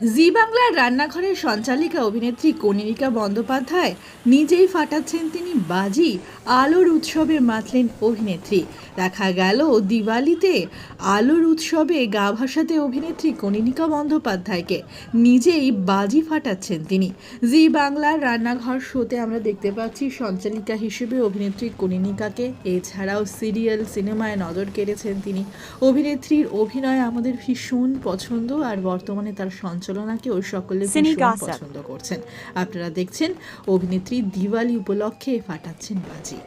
জি বাংলার রান্নাঘরের সঞ্চালিকা অভিনেত্রী কনিনিকা বন্দ্যোপাধ্যায় নিজেই ফাটাচ্ছেন তিনি বাজি, আলোর উৎসবে মাতলেন অভিনেত্রী। দেখা গেল দিওয়ালিতে আলোর উৎসবে গা ভাসাতে অভিনেত্রী কনিনিকা বন্দ্যোপাধ্যায়কে। নিজেই বাজি ফাটাচ্ছেন তিনি। জি বাংলার রান্নাঘর শোতে আমরা দেখতে পাচ্ছি সঞ্চালিকা হিসেবে অভিনেত্রী কনিনিকাকে। এছাড়াও সিরিয়াল, সিনেমায় নজর কেড়েছেন তিনি। অভিনেত্রীর অভিনয় আমাদের ভীষণ পছন্দ আর বর্তমানে তার সঞ্চালনাকেও সকলে পছন্দ করছেন। আপনারা দেখছেন অভিনেত্রী দিওয়ালি উপলক্ষে ফাটাচ্ছেন বাজি।